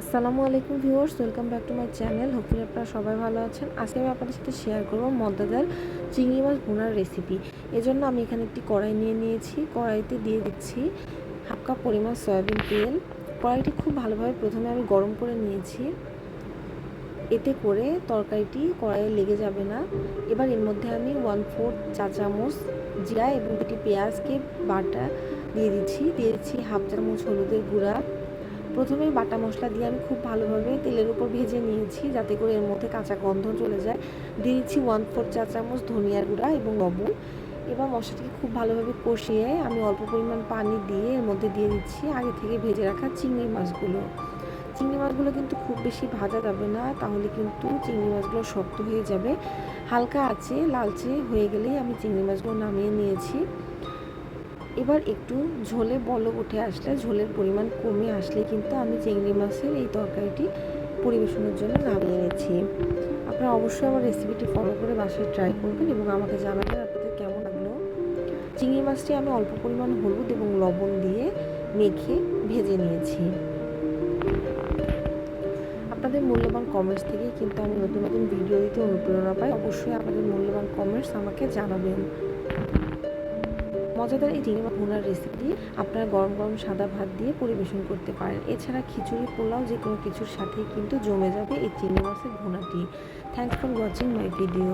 আসসালামু আলাইকুম viewers, welcome back to my channel. Hopefully আপনারা সবাই ভালো আছেন। আজকে আমি আপনাদের সাথে শেয়ার করব মদ্দাদার চিংড়ি মাছ ভুনার রেসিপি এজন্য আমি এখানে একটি কড়াই নিয়ে নিয়েছি। কড়াইতে দিয়ে দিচ্ছি হাফ কাপ পরিমাণ সয়াবিন তেল। কড়াইটি খুব ভালোভাবে প্রথমে আমি গরম করে নিয়েছি। এতে করে তরকারিটি কড়াইয়ে লেগে যাবে না। এবার এর মধ্যে আমি ওয়ান ফোর চা চামচ জিরা এবং দুটি পেঁয়াজকে বাটা দিয়ে দিচ্ছি। দিয়ে দিচ্ছি হাফ চামচ হলুদের গুঁড়া। প্রথমে বাটা মশলা দিয়ে আমি খুব ভালোভাবে তেলের উপর ভেজে নিয়েছি, যাতে করে এর মধ্যে কাঁচা গন্ধ চলে যায়। দিয়ে দিচ্ছি ওয়ান ফোর চা চামচ ধনিয়ার গুঁড়া এবং লবণ। এবার মশলাটিকে খুব ভালোভাবে কষিয়ে আমি অল্প পরিমাণ পানি দিয়ে এর মধ্যে দিয়ে দিচ্ছি আগে থেকে ভেজে রাখা চিংড়ি মাছগুলো। চিংড়ি মাছগুলো কিন্তু খুব বেশি ভাজা যাবে না, তাহলে কিন্তু চিংড়ি মাছগুলো শক্ত হয়ে যাবে। হালকা আছে লালচে হয়ে গেলেই আমি চিংড়ি মাছগুলো নামিয়ে নিয়েছি। এবার একটু ঝোলে বলক উঠে আসলে, ঝোলের পরিমাণ কমে আসলে কিন্তু আমি চিংড়ি মাছের এই তরকারিটি পরিবেশনের জন্য নামিয়ে এনেছি আপনারা অবশ্যই আমার রেসিপিটি ফলো করে বাসায় ট্রাই করবেন এবং আমাকে জানাবেন আপনাদের কেমন লাগল। চিংড়ি মাছটি আমি অল্প পরিমাণ হলুদ এবং লবণ দিয়ে মেখে ভেজে নিয়েছি। আপনাদের মূল্যবান কমেন্টস থেকে কিন্তু আমি নতুন নতুন ভিডিও দিতে অনুপ্রেরণা পাই। অবশ্যই আপনাদের মূল্যবান কমেন্টস আমাকে জানাবেন। মজাদার এই চিংড়ি মাছ ভুনার রেসিপি আপনারা গরম গরম সাদা ভাত দিয়ে পরিবেশন করতে পারেন। এছাড়া খিচুড়ি, পোলাও যে কোনো কিছুর সাথেই কিন্তু জমে যাবে এই চিংড়ি মাছের ভুনাটি। Thanks for watching my video